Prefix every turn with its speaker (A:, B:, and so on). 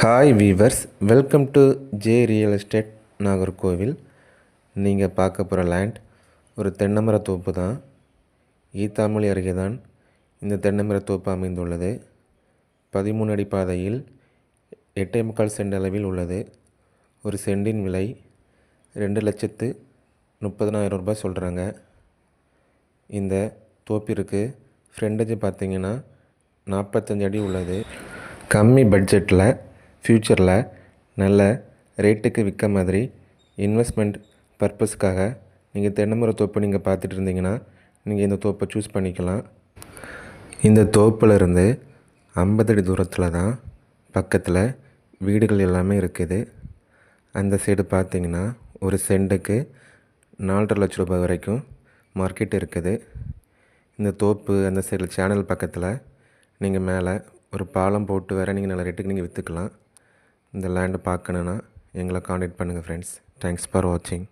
A: Hi viewers welcome to J real estate Nagercoil நீங்கள் பார்க்க போகிற லேண்ட் ஒரு தென்னமர தோப்பு தான். ஈத்தாமொழி அருகே தான் இந்த தென்னமர தோப்பு அமைந்துள்ளது. பதிமூணு அடி பாதையில் எட்டே முக்கால் சென்ட் அளவில் உள்ளது. ஒரு சென்டின் விலை ரெண்டு லட்சத்து முப்பதனாயிரம் ரூபாய் சொல்கிறாங்க இந்த தோப்பிற்கு ஃப்ரண்டேஜ் பார்த்தீங்கன்னா நாற்பத்தஞ்சு அடி உள்ளது. கம்மி பட்ஜெட்டில் ஃப்யூச்சரில் நல்ல ரேட்டுக்கு விற்க மாதிரி இன்வெஸ்ட்மெண்ட் பர்பஸ்க்காக நீங்கள் தென்னைமர தோப்பு நீங்கள் பார்த்துட்டு இருந்தீங்கன்னா நீங்கள் இந்த தோப்பை சூஸ் பண்ணிக்கலாம். இந்த தோப்பிலிருந்து ஐம்பது அடி தூரத்தில் தான் பக்கத்தில் வீடுகள் எல்லாமே இருக்குது. அந்த சைடு பார்த்தீங்கன்னா ஒரு சென்ட்டுக்கு நாலரை லட்ச ரூபாய் வரைக்கும் மார்க்கெட் இருக்குது. இந்த தோப்பு அந்த சைடில் சேனல் பக்கத்தில் நீங்கள் மேலே ஒரு பாலம் போட்டு வேறு நீங்கள் நல்ல ரேட்டுக்கு நீங்கள் விற்றுக்கலாம் இந்த லேண்டை பார்க்கணுன்னா எங்களை காண்டாக்ட் பண்ணுங்கள் ஃப்ரெண்ட்ஸ் தேங்க்ஸ் ஃபார் வாட்சிங்